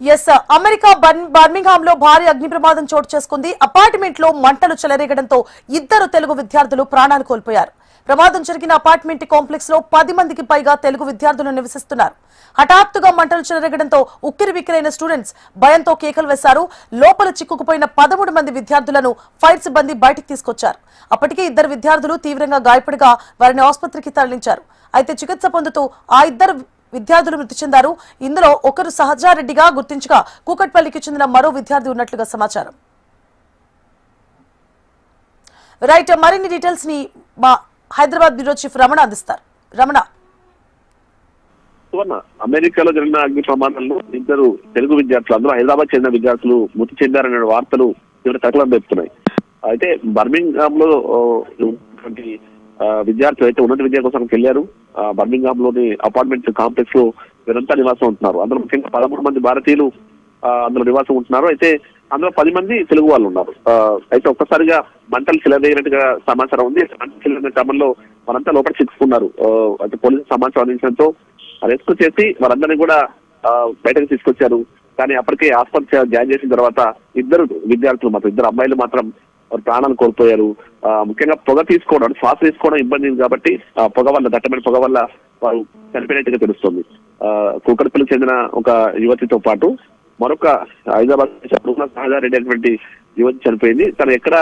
Yes America burn- బర్మింగ్హామ్లో భారీ అగ్ని ప్రమాదం చోటు చేసుకుంది. అపార్ట్మెంట్లో మంటలు చెలరేగడంతో ఇద్దరు తెలుగు విద్యార్థులు ప్రాణాలు కోల్పోయారు. ప్రమాదం జరిగిన అపార్ట్మెంట్ కాంప్లెక్స్లో పది మందికి పైగా తెలుగు విద్యార్థులు నివసిస్తున్నారు. హఠాత్తుగా మంటలు చెలరేగడంతో ఉక్కిరి బిక్కిరైన స్టూడెంట్స్ భయంతో కేకలు వేశారు. లోపల చిక్కుకుపోయిన పదమూడు మంది విద్యార్థులను ఫైర్ సిబ్బంది బయటికి తీసుకొచ్చారు. అప్పటికే ఇద్దరు విద్యార్థులు తీవ్రంగా గాయపడగా వారిని ఆసుపత్రికి తరలించారు. అయితే చికిత్స పొందుతూ ఆ ఇద్దరు విద్యార్థులు మృతి చెందారు. ఇందులో ఒకరు సహజారెడ్డిగా గుర్తించగా కూకట్పల్లికి చెందిన మరో విద్యార్థి ఉన్నట్లుగా సమాచారం. రైట్ మరిన్ని డీటెయిల్స్ని మా హైదరాబాద్ బ్యూరో చీఫ్ రమణ అందిస్తారు. రమణ. సువర్ణ అమెరికాలో జరిగిన అగ్ని ప్రమాదంలో ఇద్దరు తెలుగు విద్యార్థులు అందరూ హైదరాబాద్ చెందిన విద్యార్థులు మృతి చెందారనే వార్తలు తీవ్ర తగలం పెడుతున్నాయి అయితే బర్మింగ్హామ్లో విద్యార్థులు అయితే ఉన్నత విద్య కోసం వెళ్ళారు. బర్మింగ్హామ్లోని అపార్ట్మెంట్ కాంప్లెక్స్లో వీరంతా నివాసం ఉంటున్నారు. అందులో ముఖ్యంగా పదమూడు మంది భారతీయులు ఆ, అందులో నివాసం ఉంటున్నారు. అయితే అందులో పది మంది తెలుగు వాళ్ళు ఉన్నారు. అయితే ఒక్కసారిగా మంటలు చిలదేగినట్టుగా సమాచారం ఉంది. మంటలు చెలరిన క్రమంలో మనంతా లోపల చిక్కుకున్నారు. అయితే పోలీసు సమాచారం అందించడంతో రెస్క్యూ చేసి వారందరినీ కూడా బయటకు తీసుకొచ్చారు. కానీ అప్పటికే ఆసుపత్రి జాయిన్ చేసిన తర్వాత ఇద్దరు విద్యార్థులు మాత్రం ఇద్దరు అమ్మాయిలు మాత్రం ప్రాణాలు కోల్పోయారు. ఆ, ముఖ్యంగా పొగ తీసుకోవడం శ్వాస తీసుకోవడం ఇబ్బంది కాబట్టి ఆ పొగ వల్ల దట్టమైన పొగ వల్ల వారు చనిపోయినట్టుగా తెలుస్తుంది. ఆ, కూకట్పల్లికి చెందిన ఒక యువతితో పాటు మరొక హైదరాబాద్ సహజారెడ్డి అనేటువంటి యువతి చనిపోయింది. తను ఎక్కడ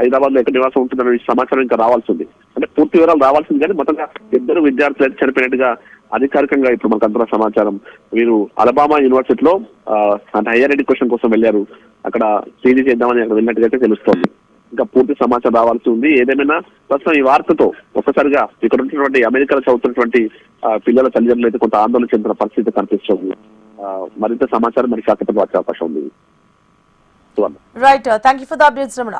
హైదరాబాద్లో ఎక్కడ నివాసం ఉంటుందనే సమాచారం ఇంకా రావాల్సింది అంటే పూర్తి వివరాలు రావాల్సింది కానీ మొత్తంగా ఇద్దరు విద్యార్థులు అయితే చనిపోయినట్టుగా అధికారికంగా ఇప్పుడు మనకు అంతర సమాచారం. వీరు అలబామా యూనివర్సిటీలో ఆ, అంటే హయ్యర్ ఎడ్యుకేషన్ కోసం వెళ్ళారు. అక్కడ పీజీ చేద్దామని అక్కడ వెళ్ళినట్టుగా అయితే తెలుస్తోంది. ఇంకా పూర్తి సమాచారం రావాల్సి ఉంది. ఏదేమైనా ప్రస్తుతం ఈ వార్తతో ఒక్కసారిగా ఇక్కడ ఉన్నటువంటి అమెరికాలో చదువుతున్నటువంటి పిల్లల తల్లిదండ్రులు అయితే కొంత ఆందోళన చెందిన పరిస్థితి కనిపిస్తుంది మరింత సమాచారం మరి కాకపోతే వచ్చే అవకాశం ఉంది. Right thank you for the updates Ramana